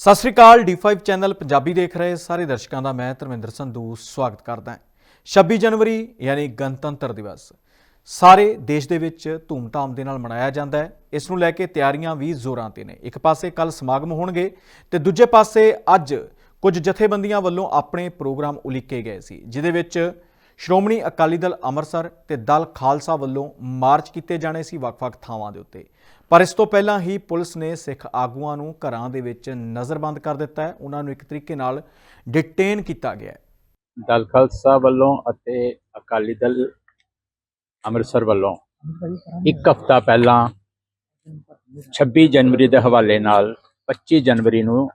ਸਤਿ ਸ੍ਰੀ ਅਕਾਲ D5 channel Punjabi ਦੇਖ ਰਹੇ ਸਾਰੇ ਦਰਸ਼ਕਾਂ ਦਾ ਮੈਂ ਧਰਮਿੰਦਰ ਸੰਧੂ ਸਵਾਗਤ ਕਰਦਾ ਹਾਂ। 26 ਜਨਵਰੀ, ਯਾਨੀ ਗਣਤੰਤਰ ਦਿਵਸ। ਸਾਰੇ ਦੇਸ਼ ਦੇ ਵਿੱਚ ਧੂਮਧਾਮ ਦੇ ਨਾਲ ਮਨਾਇਆ ਜਾਂਦਾ ਹੈ। ਇਸ ਨੂੰ ਲੈ ਕੇ ਤਿਆਰੀਆਂ ਵੀ ਜ਼ੋਰਾਂ ਤੇ ਨੇ। ਇੱਕ ਪਾਸੇ ਕੱਲ ਸਮਾਗਮ ਹੋਣਗੇ ਤੇ ਦੂਜੇ ਪਾਸੇ ਅੱਜ ਕੁਝ ਜਥੇਬੰਦੀਆਂ ਵੱਲੋਂ ਆਪਣੇ ਪ੍ਰੋਗਰਾਮ ਉਲੀਕੇ ਗਏ ਸੀ ਜਿਦੇ ਵਿੱਚ ਸ਼੍ਰੋਮਣੀ ਅਕਾਲੀ ਦਲ ਅੰਮ੍ਰਿਤਸਰ ਤੇ ਦਲ ਖਾਲਸਾ ਵੱਲੋਂ ਮਾਰਚ ਕੀਤੇ ਜਾਣੇ ਸੀ ਵੱਖ-ਵੱਖ ਥਾਵਾਂ ਦੇ ਉੱਤੇ। ਪਰ ਇਸ ਤੋਂ ਪਹਿਲਾਂ ਹੀ ਪੁਲਿਸ ਨੇ ਸਿੱਖ ਆਗੂਆਂ ਨੂੰ ਘਰਾਂ ਦੇ ਵਿੱਚ ਨਜ਼ਰਬੰਦ ਕਰ ਦਿੱਤਾ ਹੈ। ਉਹਨਾਂ ਨੂੰ ਇੱਕ ਤਰੀਕੇ ਨਾਲ ਡਿਟੇਨ ਕੀਤਾ ਗਿਆ ਹੈ। ਦਲ ਖਾਲਸਾ ਵੱਲੋਂ ਅਤੇ ਅਕਾਲੀ ਦਲ ਅੰਮ੍ਰਿਤਸਰ ਵੱਲੋਂ ਇੱਕ ਹਫ਼ਤਾ ਪਹਿਲਾਂ 26 ਜਨਵਰੀ ਦੇ ਹਵਾਲੇ ਨਾਲ 25 ਜਨਵਰੀ ਨੂੰ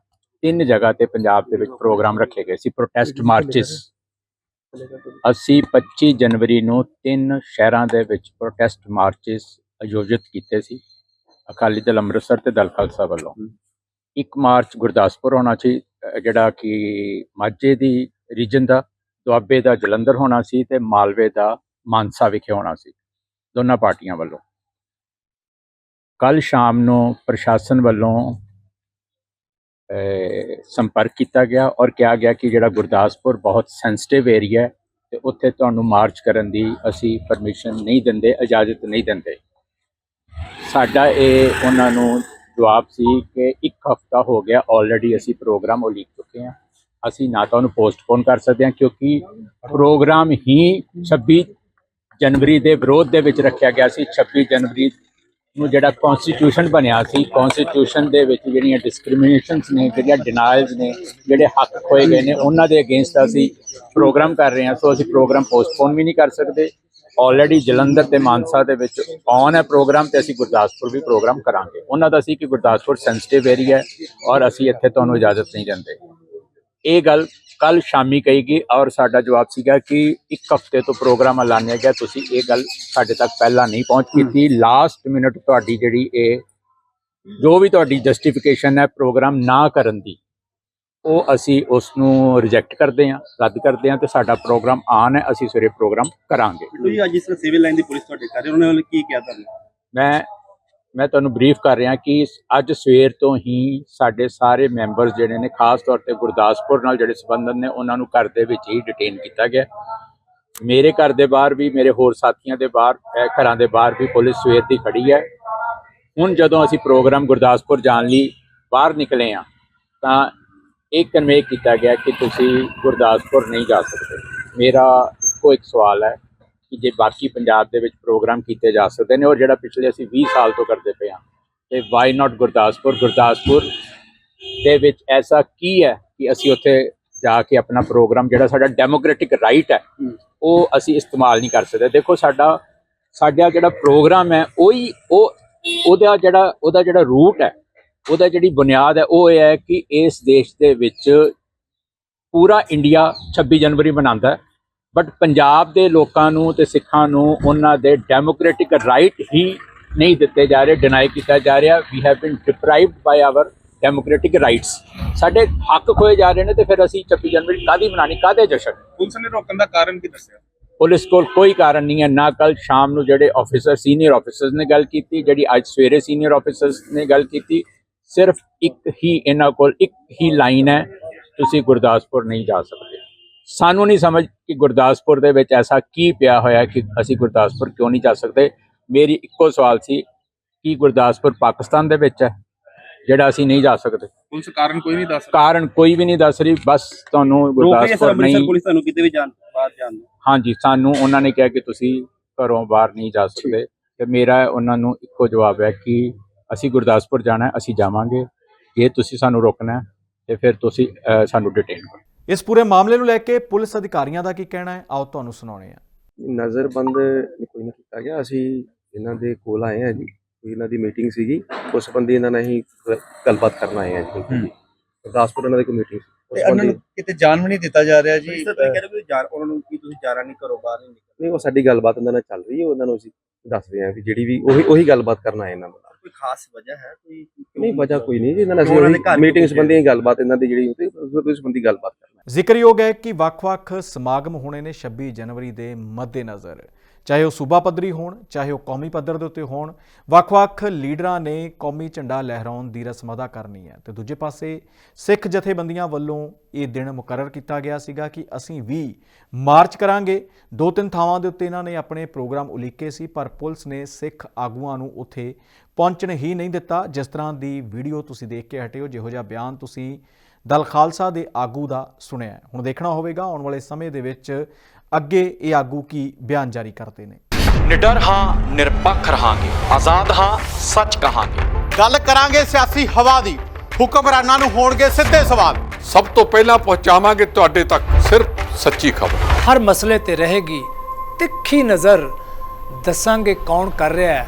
ਤਿੰਨ ਜਗ੍ਹਾ ਤੇ ਪੰਜਾਬ ਦੇ ਵਿੱਚ ਪ੍ਰੋਗਰਾਮ ਰੱਖੇ ਗਏ ਸੀ ਪ੍ਰੋਟੈਸਟ ਮਾਰਚਸ ਅਸੀਂ 25 ਜਨਵਰੀ ਨੂੰ ਤਿੰਨ ਸ਼ਹਿਰਾਂ ਦੇ ਵਿੱਚ ਪ੍ਰੋਟੈਸਟ ਮਾਰਚਸ ਆਯੋਜਿਤ ਕੀਤੇ ਸੀ। ਅਕਾਲੀ ਦਲ ਅੰਮ੍ਰਿਤਸਰ ਤੇ ਦਲ ਖਾਲਸਾ ਵੱਲੋਂ। ਇੱਕ ਮਾਰਚ ਗੁਰਦਾਸਪੁਰ ਹੋਣਾ ਸੀ ਜਿਹੜਾ ਕਿ ਮਾਝੇ ਦੀ ਰੀਜਨ ਦਾ ਦੁਆਬੇ ਦਾ ਜਲੰਧਰ ਹੋਣਾ ਸੀ ਤੇ ਮਾਲਵੇ ਦਾ ਮਾਨਸਾ ਵਿਖੇ ਹੋਣਾ ਸੀ ਦੋਨਾਂ ਪਾਰਟੀਆਂ ਵੱਲੋਂ। ਕੱਲ ਸ਼ਾਮ ਨੂੰ ਪ੍ਰਸ਼ਾਸਨ ਵੱਲੋਂ ਸੰਪਰਕ ਕੀਤਾ ਗਿਆ ਔਰ ਕਿਹਾ ਗਿਆ ਕਿ ਜਿਹੜਾ ਗੁਰਦਾਸਪੁਰ ਬਹੁਤ ਸੈਂਸਿਟਿਵ ਏਰੀਆ ਹੈ ਤੇ ਉੱਥੇ ਤੁਹਾਨੂੰ ਮਾਰਚ ਕਰਨ ਦੀ ਅਸੀਂ ਪਰਮਿਸ਼ਨ ਨਹੀਂ ਦਿੰਦੇ, ਇਜਾਜ਼ਤ ਨਹੀਂ ਦਿੰਦੇ। ਸਾਡਾ ਇਹ ਉਹਨਾਂ ਨੂੰ ਜਵਾਬ ਸੀ ਕਿ ਇੱਕ ਹਫਤਾ ਹੋ ਗਿਆ ਆਲਰੇਡੀ ਅਸੀਂ ਪ੍ਰੋਗਰਾਮ ਉਲੀਕ ਚੁੱਕੇ ਹਾਂ। ਅਸੀਂ ਨਾ ਤਾਂ ਉਹਨੂੰ ਪੋਸਟਪੋਨ ਕਰ ਸਕਦੇ ਹਾਂ, ਕਿਉਂਕਿ ਪ੍ਰੋਗਰਾਮ ਹੀ 26 ਜਨਵਰੀ ਦੇ ਵਿਰੋਧ ਦੇ ਵਿੱਚ ਰੱਖਿਆ ਗਿਆ ਸੀ। 26 ਜਨਵਰੀ ਨੂੰ ਜਿਹੜਾ ਕਨਸਟੀਟਿਊਸ਼ਨ ਬਣਿਆ ਸੀ ਕਨਸਟੀਟਿਊਸ਼ਨ ਦੇ ਵਿੱਚ ਜਿਹੜੀਆਂ ਡਿਸਕ੍ਰਿਮੀਨੇਸ਼ਨਸ ਨੇ, ਜਿਹੜੀਆਂ ਡਿਨਾਇਲਸ ਨੇ, ਜਿਹੜੇ ਹੱਕ ਖੋਏ ਗਏ ਨੇ, ਉਹਨਾਂ ਦੇ ਅਗੇਂਸਟ ਅਸੀਂ ਪ੍ਰੋਗਰਾਮ ਕਰ ਰਹੇ ਹਾਂ। ਸੋ ਅਸੀਂ ਪ੍ਰੋਗਰਾਮ ਪੋਸਟਪੋਨ ਵੀ ਨਹੀਂ ਕਰ ਸਕਦੇ। ਆਲਰੇਡੀ ਜਲੰਧਰ ਤੇ ਮਾਨਸਾ ਦੇ ਵਿੱਚ ਔਨ ਹੈ ਪ੍ਰੋਗਰਾਮ ਤੇ ਅਸੀਂ ਗੁਰਦਾਸਪੁਰ ਵੀ ਪ੍ਰੋਗਰਾਮ ਕਰਾਂਗੇ। ਉਹਨਾਂ ਦਾ ਸੀ ਕਿ ਗੁਰਦਾਸਪੁਰ ਸੈਂਸਿਟਿਵ ਏਰੀਆ ਹੈ ਔਰ ਅਸੀਂ ਇੱਥੇ ਤੁਹਾਨੂੰ ਇਜਾਜ਼ਤ ਨਹੀਂ ਦਿੰਦੇ। ਇਹ ਗੱਲ ਕੱਲ ਸ਼ਾਮੀ ਕਹੀ ਗਈ ਔਰ ਸਾਡਾ ਜਵਾਬ ਸੀਗਾ ਕਿ ਇੱਕ ਹਫ਼ਤੇ ਤੋਂ ਪ੍ਰੋਗਰਾਮ ਐਲਾਨਿਆ ਗਿਆ ਤੁਸੀਂ ਇਹ ਗੱਲ ਸਾਡੇ ਤੱਕ ਪਹਿਲਾਂ ਨਹੀਂ ਪਹੁੰਚ ਕੀਤੀ। ਲਾਸਟ ਮਿੰਟ ਤੁਹਾਡੀ ਜਿਹੜੀ ਇਹ ਜੋ ਵੀ ਤੁਹਾਡੀ ਜਸਟੀਫਿਕੇਸ਼ਨ ਹੈ ਪ੍ਰੋਗਰਾਮ ਨਾ ਕਰਨ ਦੀ ਉਹ ਅਸੀਂ ਉਸ ਨੂੰ ਰਿਜੈਕਟ ਕਰਦੇ ਹਾਂ ਰੱਦ ਕਰਦੇ ਹਾਂ ਤੇ ਸਾਡਾ ਪ੍ਰੋਗਰਾਮ ਆਨ ਹੈ ਅਸੀਂ ਸਵੇਰੇ ਪ੍ਰੋਗਰਾਮ ਕਰਾਂਗੇ। ਤੁਸੀਂ ਅੱਜ ਇਸ ਤਰ੍ਹਾਂ ਸਿਵਲ ਲਾਈਨ ਦੀ ਪੁਲਿਸ ਤੁਹਾਡੇ ਕਰ ਰਹੀ ਉਹਨਾਂ ਨੇ ਕੀ ਕਿਹਾ ਤੁਹਾਨੂੰ? ਮੈਂ ਮੈਂ ਤੁਹਾਨੂੰ ਬਰੀਫ ਕਰ ਰਿਹਾ ਕਿ ਅੱਜ ਸਵੇਰ ਤੋਂ ਹੀ ਸਾਡੇ ਸਾਰੇ ਮੈਂਬਰਸ ਜਿਹੜੇ ਨੇ, ਖਾਸ ਤੌਰ ਤੇ ਗੁਰਦਾਸਪੁਰ ਨਾਲ ਜਿਹੜੇ ਸੰਬੰਧਤ ਨੇ, ਉਹਨਾਂ ਨੂੰ ਘਰ ਦੇ ਵਿੱਚ ਹੀ ਡਿਟੇਨ ਕੀਤਾ ਗਿਆ। ਮੇਰੇ ਘਰ ਦੇ ਬਾਹਰ ਵੀ, ਮੇਰੇ ਹੋਰ ਸਾਥੀਆਂ ਦੇ ਬਾਹਰ ਘਰਾਂ ਦੇ ਬਾਹਰ ਵੀ ਪੁਲਿਸ ਸਵੇਰ ਦੀ ਖੜੀ ਹੈ। ਹੁਣ ਜਦੋਂ ਅਸੀਂ ਪ੍ਰੋਗਰਾਮ ਗੁਰਦਾਸਪੁਰ ਜਾਣ ਲਈ ਬਾਹਰ ਨਿਕਲੇ ਆ ਤਾਂ ਇਹ ਕਨਵੇ ਕੀਤਾ ਗਿਆ ਕਿ ਤੁਸੀਂ ਗੁਰਦਾਸਪੁਰ ਨਹੀਂ ਜਾ ਸਕਦੇ। ਮੇਰਾ ਇੱਕੋ ਇੱਕ ਸਵਾਲ ਹੈ ਕਿ ਜੇ ਬਾਕੀ ਪੰਜਾਬ ਦੇ ਵਿੱਚ ਪ੍ਰੋਗਰਾਮ ਕੀਤੇ ਜਾ ਸਕਦੇ ਨੇ ਔਰ ਜਿਹੜਾ ਪਿਛਲੇ ਅਸੀਂ 20 ਸਾਲ ਤੋਂ ਕਰਦੇ ਪਏ ਹਾਂ ਤੇ ਵਾਈ ਨਾਟ ਗੁਰਦਾਸਪੁਰ? ਗੁਰਦਾਸਪੁਰ ਦੇ ਵਿੱਚ ਐਸਾ ਕੀ ਹੈ ਕਿ ਅਸੀਂ ਉੱਥੇ ਜਾ ਕੇ ਆਪਣਾ ਪ੍ਰੋਗਰਾਮ ਜਿਹੜਾ ਸਾਡਾ ਡੈਮੋਕ੍ਰੈਟਿਕ ਰਾਈਟ ਹੈ ਉਹ ਅਸੀਂ ਇਸਤੇਮਾਲ ਨਹੀਂ ਕਰ ਸਕਦੇ। ਦੇਖੋ ਸਾਡਾ ਸਾਡਾ ਜਿਹੜਾ ਪ੍ਰੋਗਰਾਮ ਹੈ ਉਹੀ ਉਹ ਉਹਦਾ ਜਿਹੜਾ ਉਹਦਾ ਜਿਹੜਾ ਰੂਟ ਹੈ ਉਹਦਾ ਜਿਹੜੀ ਬੁਨਿਆਦ ਹੈ ਉਹ ਇਹ ਹੈ ਕਿ ਇਸ ਦੇਸ਼ ਦੇ ਵਿੱਚ ਪੂਰਾ ਇੰਡੀਆ 26 ਜਨਵਰੀ ਮਨਾਉਂਦਾ ਹੈ। ਬਟ ਪੰਜਾਬ ਦੇ ਲੋਕਾਂ ਨੂੰ ਤੇ ਸਿੱਖਾਂ ਨੂੰ ਉਹਨਾਂ ਦੇ ਡੈਮੋਕ੍ਰੈਟਿਕ ਰਾਈਟ ਹੀ ਨਹੀਂ ਦਿੱਤੇ ਜਾ ਰਹੇ ਡਿਨਾਈ ਕੀਤਾ ਜਾ ਰਿਹਾ। We have been deprived by our democratic rights ਸਾਡੇ ਹੱਕ ਖੋਏ ਜਾ ਰਹੇ ਨੇ ਤੇ ਫਿਰ ਅਸੀਂ 26 ਜਨਵਰੀ ਕਾਦੀ ਮਨਾਣੀ ਕਾਦੇ ਜਸ਼ਨ? ਪੁਲਿਸ ਨੇ ਰੋਕਣ ਦਾ ਕਾਰਨ ਕੀ ਦੱਸਿਆ? ਪੁਲਿਸ ਕੋਲ ਕੋਈ ਕਾਰਨ ਨਹੀਂ ਹੈ। ਨਾ ਕੱਲ ਸ਼ਾਮ ਨੂੰ ਜਿਹੜੇ ਆਫੀਸਰ ਸੀਨੀਅਰ ਆਫੀਸਰਸ ਨੇ ਗੱਲ ਕੀਤੀ ਜਿਹੜੀ ਅੱਜ ਸਵੇਰੇ ਸੀਨੀਅਰ ਆਫੀਸਰਸ ਨੇ ਗੱਲ ਕੀਤੀ ਸਿਰਫ ਇੱਕ ਹੀ ਇਹਨਾਂ ਕੋਲ ਇੱਕ ਹੀ ਲਾਈਨ ਹੈ ਤੁਸੀਂ ਗੁਰਦਾਸਪੁਰ ਨਹੀਂ ਜਾ ਸਕਦੇ। ਸਾਨੂੰ ਨਹੀਂ ਸਮਝ ਕਿ ਗੁਰਦਾਸਪੁਰ ਦੇ ਵਿੱਚ ਐਸਾ ਕੀ ਪਿਆ ਹੋਇਆ ਕਿ ਅਸੀਂ ਗੁਰਦਾਸਪੁਰ ਕਿਉਂ ਨਹੀਂ ਜਾ ਸਕਦੇ। ਮੇਰੀ ਇੱਕੋ ਸਵਾਲ ਸੀ ਕਿ ਗੁਰਦਾਸਪੁਰ ਪਾਕਿਸਤਾਨ ਦੇ ਵਿੱਚ ਹੈ ਜਿਹੜਾ ਅਸੀਂ ਨਹੀਂ ਜਾ ਸਕਦੇ? ਪੁਲਿਸ ਕਾਰਨ ਕੋਈ ਨਹੀਂ ਦੱਸ ਕਾਰਨ ਕੋਈ ਵੀ ਨਹੀਂ ਦੱਸ ਰਹੀ ਬਸ ਤੁਹਾਨੂੰ ਗੁਰਦਾਸਪੁਰ ਨਹੀਂ ਪੁਲਿਸ ਤੁਹਾਨੂੰ ਕਿਤੇ ਵੀ ਜਾਣ ਬਾਹਰ ਜਾਣ ਹਾਂਜੀ ਸਾਨੂੰ ਉਹਨਾਂ ਨੇ ਕਿਹਾ ਕਿ ਤੁਸੀਂ ਘਰੋਂ ਬਾਹਰ ਨਹੀਂ ਜਾ ਸਕਦੇ। ਤੇ ਮੇਰਾ ਉਹਨਾਂ ਨੂੰ ਇੱਕੋ ਜਵਾਬ ਹੈ ਕਿ ਅਸੀਂ ਗੁਰਦਾਸਪੁਰ ਜਾਣਾ ਹੈ ਅਸੀਂ ਜਾਵਾਂਗੇ। ਜੇ ਤੁਸੀਂ ਸਾਨੂੰ ਰੋਕਣਾ ਹੈ ਤੇ ਫਿਰ ਤੁਸੀਂ ਸਾਨੂੰ ਡਿਟੇਨ ਕਰੋ। ਇਸ ਪੂਰੇ ਮਾਮਲੇ ਨੂੰ ਲੈ ਕੇ ਪੁਲਿਸ ਅਧਿਕਾਰੀਆਂ ਦਾ ਕੀ ਕਹਿਣਾ ਹੈ? ਆਓ ਤੁਹਾਨੂੰ ਸੁਣਾਉਣੇ ਆ ਨਜ਼ਰਬੰਦ ਕੋਈ ਨਹੀਂ ਕੀਤਾ ਗਿਆ। ਅਸੀਂ ਇਹਨਾਂ ਦੇ ਕੋਲ ਆਏ ਹਾਂ ਜੀ। ਕੋਈ ਇਹਨਾਂ ਦੀ ਮੀਟਿੰਗ ਸੀਗੀ। ਉਸ ਸੰਬੰਧੀ ਇਹਨਾਂ ਨਾਲ ਗ- ਗੱਲਬਾਤ ਕਰਨ ਆਏ ਹਾਂ ਜੀ। ਗੁਰਦਾਸਪੁਰ ਇਹਨਾਂ ਦੀ ਕੋਈ ਮੀਟਿੰਗ ਤੇ ਉਹਨਾਂ ਨੂੰ ਕਿਤੇ ਜਾਣ ਵੀ ਨਹੀਂ ਦਿੱਤਾ ਜਾ ਰਿਹਾ ਜੀ। ਸਰ ਤੁਸੀਂ ਕਹਿ ਰਹੇ ਹੋ ਕਿ ਜਾ ਉਹਨਾਂ ਨੂੰ ਕੀ ਤੁਸੀਂ ਜਾਣਾ ਨਹੀਂ ਕਰੋ ਬਾਹਰ ਨਹੀਂ ਨਹੀਂ ਉਹ ਸਾਡੀ ਗੱਲਬਾਤ ਇਹਨਾਂ ਨਾਲ ਚੱਲ ਰਹੀ ਹੈ। ਉਹਨਾਂ ਨੂੰ ਅਸੀਂ ਦੱਸਦੇ ਹਾਂ ਵੀ ਜਿਹੜੀ ਵੀ ਉਹੀ ਉਹੀ ਗੱਲਬਾਤ ਕਰਨ ਆਏ ਇਹਨਾਂ ਨਾਲ। ਕੋਈ ਖਾਸ ਵਜ੍ਹਾ ਹੈ? ਕੋਈ ਨਹੀਂ ਵਜ੍ਹਾ ਕੋਈ ਨਹੀਂ ਜੀ। ਇਹਨਾਂ ਨਾਲ ਮੀਟਿੰਗ ਸੰਬੰਧੀ ਗੱਲਬਾਤ ਇਹਨਾਂ ਦੀ ਜਿਹੜੀ ਉਹਦੇ ਉਹਦੇ ਸੰਬੰਧੀ ਗੱਲਬਾਤ ਕਰਨਾ ਜ਼ਿਕਰਯੋਗ ਹੈ ਕਿ ਵੱਖ-ਵੱਖ ਸਮਾਗਮ ਹੋਣੇ ਨੇ 26 ਜਨਵਰੀ ਦੇ ਮੱਦੇਨਜ਼ਰ। ਚਾਹੇ ਉਹ ਸੂਬਾ ਪੱਧਰੀ ਹੋਣ ਚਾਹੇ ਉਹ ਕੌਮੀ ਪੱਧਰ ਦੇ ਉੱਤੇ ਹੋਣ ਵੱਖ-ਵੱਖ ਲੀਡਰਾਂ ਨੇ ਕੌਮੀ ਝੰਡਾ ਲਹਿਰਾਉਣ ਦੀ ਰਸਮ ਅਦਾ ਕਰਨੀ ਹੈ। ਤੇ ਦੂਜੇ ਪਾਸੇ ਸਿੱਖ ਜਥੇਬੰਦੀਆਂ ਵੱਲੋਂ ਇਹ ਦਿਨ ਮੁਕਰਰ ਕੀਤਾ ਗਿਆ ਸੀਗਾ ਕਿ ਅਸੀਂ ਵੀ ਮਾਰਚ ਕਰਾਂਗੇ। ਦੋ ਤਿੰਨ ਥਾਵਾਂ ਦੇ ਉੱਤੇ ਇਹਨਾਂ ਨੇ ਆਪਣੇ ਪ੍ਰੋਗਰਾਮ ਉਲੀਕੇ ਸੀ ਪਰ ਪੁਲਿਸ ਨੇ ਸਿੱਖ ਆਗੂਆਂ ਨੂੰ ਉੱਥੇ ਪਹੁੰਚਣ ਹੀ ਨਹੀਂ ਦਿੱਤਾ। ਜਿਸ ਤਰ੍ਹਾਂ ਦੀ ਵੀਡੀਓ ਤੁਸੀਂ ਦੇਖ ਕੇ ਹਟੇ ਹੋ ਜਿਹੋ ਜਿਹਾ ਬਿਆਨ ਤੁਸੀਂ ਦਲ ਖਾਲਸਾ ਦੇ ਆਗੂ ਦਾ ਸੁਣਿਆ। ਹੁਣ ਦੇਖਣਾ ਹੋਵੇਗਾ ਆਉਣ ਵਾਲੇ ਸਮੇਂ ਦੇ ਵਿੱਚ ਅੱਗੇ ਇਹ ਆਗੂ ਕੀ ਬਿਆਨ ਜਾਰੀ ਕਰਦੇ ਨੇ। ਨਿਡਰ ਹਾਂ ਨਿਰਪੱਖ ਰਹਾਂਗੇ। ਆਜ਼ਾਦ ਹਾਂ ਸੱਚ ਕਹਾਂਗੇ। ਗੱਲ ਕਰਾਂਗੇ ਸਿਆਸੀ ਹਵਾ ਦੀ। ਹੁਕਮਰਾਨਾਂ ਨੂੰ ਹੋਣਗੇ ਸਿੱਧੇ ਸਵਾਲ। ਸਭ ਤੋਂ ਪਹਿਲਾਂ ਪਹੁੰਚਾਵਾਂਗੇ ਤੁਹਾਡੇ ਤੱਕ ਸਿਰਫ ਸੱਚੀ ਖਬਰ। ਹਰ ਮਸਲੇ ਤੇ ਰਹੇਗੀ ਤਿੱਖੀ ਨਜ਼ਰ। ਦੱਸਾਂਗੇ ਕੌਣ ਕਰ ਰਿਹਾ ਹੈ।